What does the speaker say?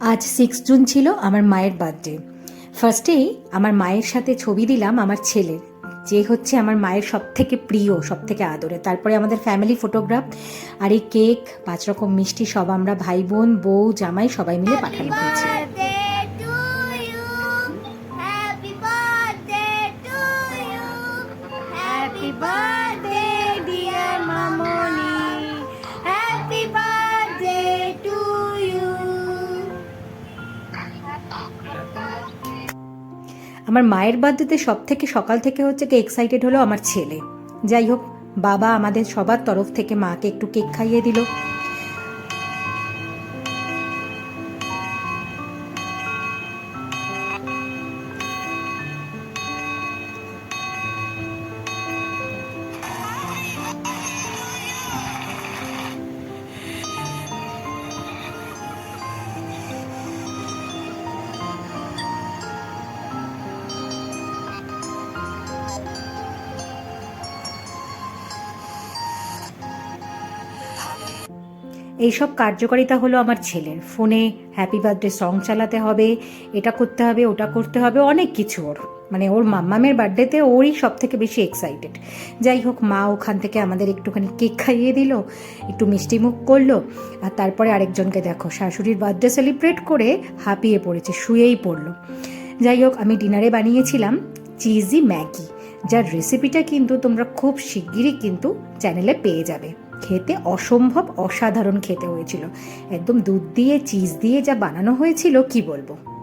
আজ six June ছিল আমার মায়ের বার্থডে ফার্স্টেই আমার মায়ের সাথে ছবি দিলাম আমার ছেলের যে হচ্ছে আমার মায়ের সব থেকে প্রিয় সব থেকে আদরে। তারপরে আমাদের ফ্যামিলি ফটোগ্রাফ আর এই কেক পাঁচ রকম মিষ্টি সব আমরা ভাই বোন বউ জামাই সবাই মিলে পাঠানো হয়েছে। আমার মায়ের বার্থডেতে সব থেকে সকাল থেকে হচ্ছে কি এক্সাইটেড হলো আমার ছেলে। যাই হোক, বাবা আমাদের সবার তরফ থেকে মাকে একটু কেক খাইয়ে দিল। এইসব কার্যকারিতা হলো আমার ছেলের। ফোনে হ্যাপি বার্থডে সং চালাতে হবে, এটা করতে হবে, ওটা করতে হবে, অনেক কিছু ওর। মানে ওর মাম্মামের বার্থডেতে ওরই সব থেকে বেশি এক্সাইটেড যাই হোক, মা ওখান থেকে আমাদের একটুখানি কেক খাইয়ে দিল, একটু মিষ্টি মুখ করল, আর তারপরে আরেকজনকে দেখো, শাশুড়ির বার্থডে সেলিব্রেট করে হাঁপিয়ে পড়েছে, শুয়েই পড়ল। যাই হোক, আমি ডিনারে বানিয়েছিলাম চিজি ম্যাগি, যার রেসিপিটা কিন্তু তোমরা খুব শিগগিরই কিন্তু চ্যানেলে পেয়ে যাবে। খেতে অসম্ভব অসাধারণ খেতে হয়েছিল। একদম দুধ দিয়ে, চিজ দিয়ে যা বানানো হয়েছিল, কি বলব?